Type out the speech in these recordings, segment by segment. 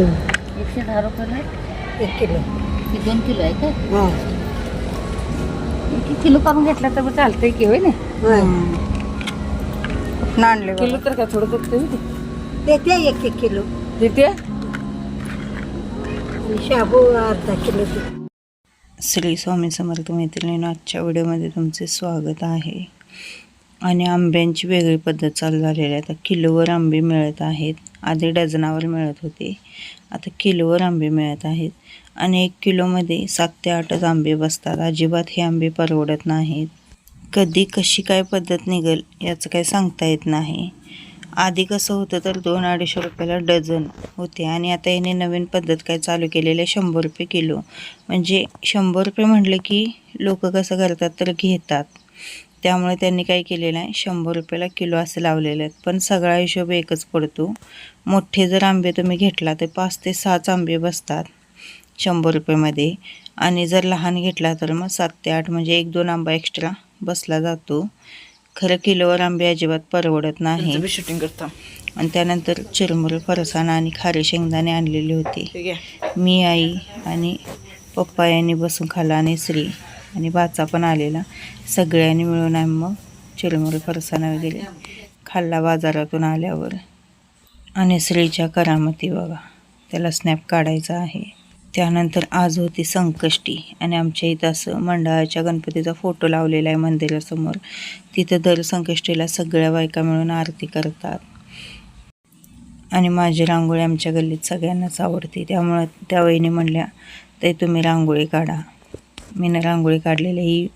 एकशे दहा रुपयाला? एक किलो. ही दोन किलो आहे का? हां. एक किलो करून घेतला तर मग चालतंय की होय ना? कुठनं आणले किलो तर का थोडं दुखतं देते एक एक किलो. देते? शाबू अर्धा किलो दे. श्री स्वामी समर्थ मैत्रिणींनो आजच्या व्हिडिओमध्ये तुमचे स्वागत आहे. आणि आंब्यांची वेगळी पद्धत चालू झालेली आहे. आता किलोवर आंबे मिळत आहेत. आधी डझनावर मिळत होते. आता किलोवर आंबे मिळत आहेत. आणि एक किलोमध्ये सात ते आठच आंबे बसतात. अजिबात हे आंबे परवडत नाहीत. कधी कशी काय पद्धत निघेल याचं काही सांगता येत नाही. आधी कसं होतं तर दोन अडीचशे रुपयाला डझन होते. आणि आता याने नवीन पद्धत काय चालू केलेली आहे शंभर रुपये किलो. म्हणजे शंभर रुपये म्हटलं की लोक कसं करतात तर घेतात. त्यामुळे त्यांनी काय केलेलं आहे? शंभर रुपयाला किलो असे लावलेले आहेत. पण सगळा हिशोब एकच पडतो. मोठे जर आंबे तुम्ही घेतला तर पाच ते सहाच आंबे बसतात शंभर रुपयेमध्ये. आणि जर लहान घेतला तर मग सात ते आठ म्हणजे एक दोन आंबा एक्स्ट्रा बसला जातो. खरं किलोवर आंबे अजिबात परवडत नाही. शूटिंग करता. आणि त्यानंतर चिरमुरे फरसाणा आणि खारे शेंगदाणे आणलेले होते. मी आई आणि पप्पा यांनी बसून खाल्ला आणि श्री आणि बाचा पण आलेला. सगळ्यांनी मिळून आम्ही मग चिरमुरे फरसाना वगैरे खाल्ला बाजारातून आल्यावर. आणि श्रीच्या करामती बघा. त्याला स्नॅप काढायचा आहे. त्यानंतर आज होती संकष्टी. आणि आमच्या इथं असं मंडळाच्या गणपतीचा फोटो लावलेला आहे मंदिरासमोर. तिथं दर संकष्टीला सगळ्या बायका मिळून आरती करतात. आणि माझी रांगोळी आमच्या गल्लीत सगळ्यांनाच आवडते. त्यामुळं त्या वहिनी म्हणल्या ते तुम्ही रांगोळी काढा. मीनं रांगोळी काढलेली ही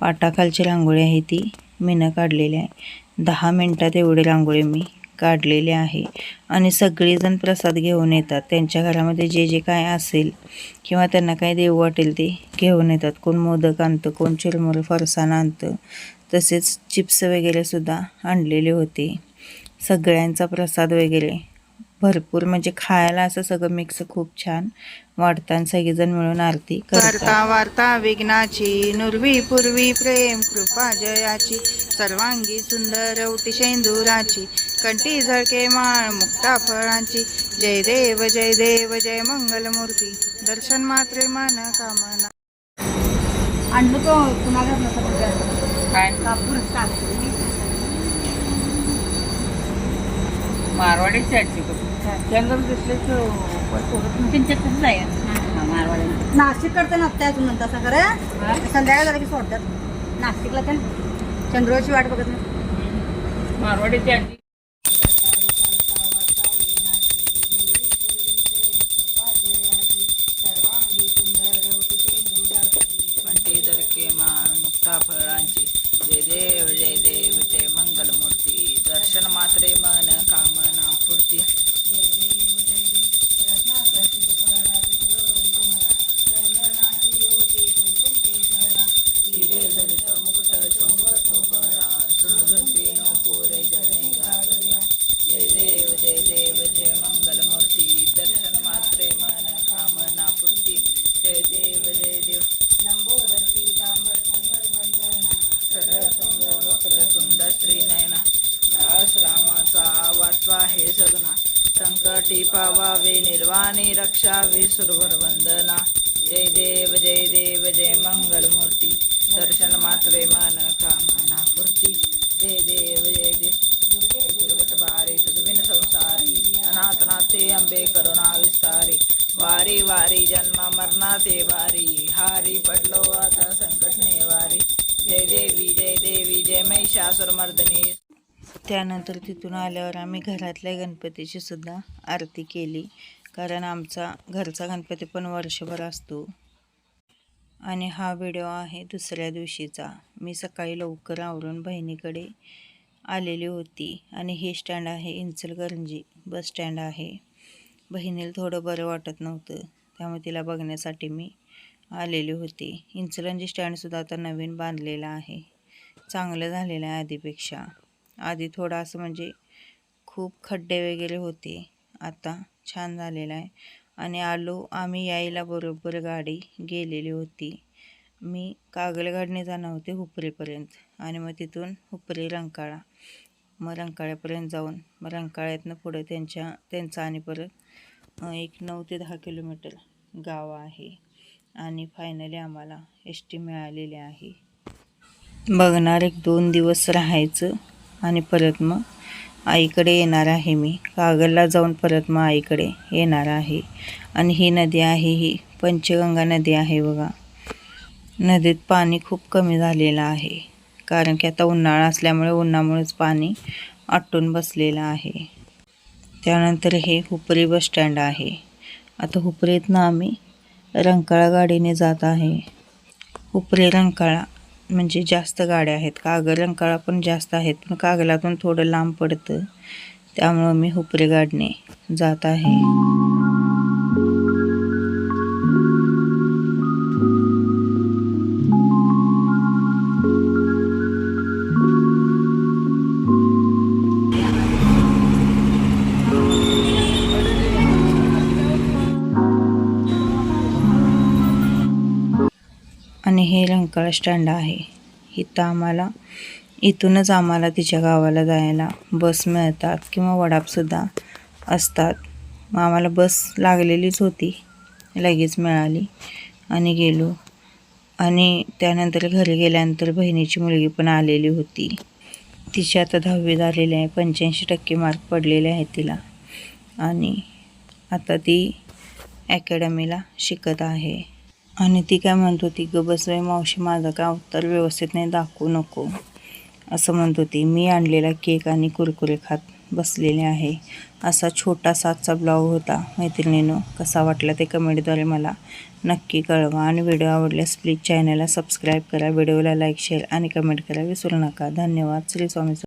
पाटाखालची रांगोळी आहे ती मीनं काढलेली आहे. दहा मिनटात एवढी रांगोळी मी काढलेली आहे. आणि सगळेजण प्रसाद घेऊन येतात. त्यांच्या घरामध्ये जे जे काय असेल किंवा त्यांना काय देऊ वाटेल ते घेऊन येतात. कोण मोदक आणतं कोण चिरमुरे फरसाण आणतं तसेच चिप्स वगैरेसुद्धा आणलेले होते. सगळ्यांचा प्रसाद वगैरे भरपूर म्हणजे खायला असं सगळं मिक्स खूप छान वाढतं आणि सगळेजण मिळून आरती करतात. वार्ता विघ्नाची नुरवी पूर्वी प्रेम कृपा जयाची सर्वांगी सुंदर उटी शेंदुराची कंठी झळके माळ मुक्ता फळांची जय देव जय देव जय मंगलमूर्ती दर्शन मात्रे मन कामना. आणलं तो पुन्हा घातलं काय? कापूर मारवाडीची आजी मारवाडी. नाशिक कडते नसते अजून म्हणता असं खरं. संध्याकाळ झालं की सोडतात. नाशिकला तर चंद्राची वाट बघत नाही. मारवाडीची वाटवा हे सगना संकटी पावावे निर्वाणी रक्षावे सुरवर वंदना जय देव जय देव जय मंगलमूर्ती दर्शन मात्रे मन कामना पूर्ती जय देव जय देव दुर्गत बारी सद्विन संसारी अनाथ नाथे अंबे करुणा विस्तारी वारी वारी जन्म मरणाते वारी हारी पडलो आता संकट वारी जय देवी जय देवी जय महिषासुर मर्दनी त्यानंतर तिथून आल्यावर आम्ही घरातल्या गणपतीची सुद्धा आरती केली. कारण आमचा घरचा गणपती पण वर्षभर असतो. आणि हा व्हिडिओ आहे दुसऱ्या दिवशीचा. मी सकाळी लवकर आवरून बहिणीकडे आलेली होती. आणि हे स्टँड आहे इंचलकरंजी बस स्टँड आहे. बहिणीला थोडं बरं वाटत नव्हतं. त्यामुळे तिला बघण्यासाठी मी आलेली होती. इंचलंजी स्टँडसुद्धा आता नवीन बांधलेला आहे. चांगलं झालेलं आहे आधीपेक्षा. आधी थोडं असं म्हणजे खूप खड्डे वगैरे होते. आता छान झालेलं आहे. आणि आलो आम्ही यायला बरोबर गाडी गेलेली होती. मी कागलगाडने जाणार होते हुपरीपर्यंत. आणि मग तिथून हुपरी रंकाळा. मग रंकाळ्यापर्यंत जाऊन मग रंकाळ्यातनं पुढं त्यांच्या त्यांचा आणि परत एक नऊ ते दहा किलोमीटर गाव आहे. आणि फायनली आम्हाला एस टी मिळालेली आहे. बघणार एक दोन दिवस राहायचं. आणि परत मग आईकडे येणार आहे मी. कागलला जाऊन परत मग आईकडे येणार आहे. आणि ही नदी आहे ही. पंचगंगा नदी आहे बघा. नदीत पाणी खूप कमी झालेलं आहे. कारण की आता उन्हाळा असल्यामुळे उन्हामुळेच पाणी आटून बसलेलं आहे. त्यानंतर हे हुपरी बस स्टँड आहे. आता हुपरीतनं आम्ही रंकाळा गाडीने जात आहे. हुपरी रंकाळा. म्हणजे जास्त गाड्या आहेत. कागल रंकाळा पण जास्त आहेत पण कागलातून थोडं लांब पडतं. त्यामुळं मी हुपरे गाडीने जात आहे. आणि हे रंकाळ स्टँड आहे. इथं आम्हाला इथूनच आम्हाला तिच्या गावाला जायला बस मिळतात किंवा वडापसुद्धा असतात. मग आम्हाला बस लागलेलीच होती लगेच मिळाली आणि गेलो. आणि त्यानंतर घरी गेल्यानंतर बहिणीची मुलगी पण आलेली होती. तिची आता दहावी झालेली आहे पंच्याऐंशी टक्के मार्क पडलेले आहेत तिला. आणि आता ती अकॅडमीला शिकत आहे. आणि ती काय म्हणत होती ग बसवे मावशी माझं काय उत्तर व्यवस्थित नाही दाखवू नको. असं म्हणत होती. मी आणलेला केक आणि कुरकुरे खात बसलेले आहे. असा छोटा सातचा ब्लॉग होता मैत्रिणीनं. कसा वाटला ते कमेंटद्वारे मला नक्की कळवा. आणि व्हिडिओ आवडल्यास प्लीज चॅनलला सबस्क्राईब करा. व्हिडिओला लाईक शेअर आणि कमेंट करा विसरू नका. धन्यवाद. श्री स्वामी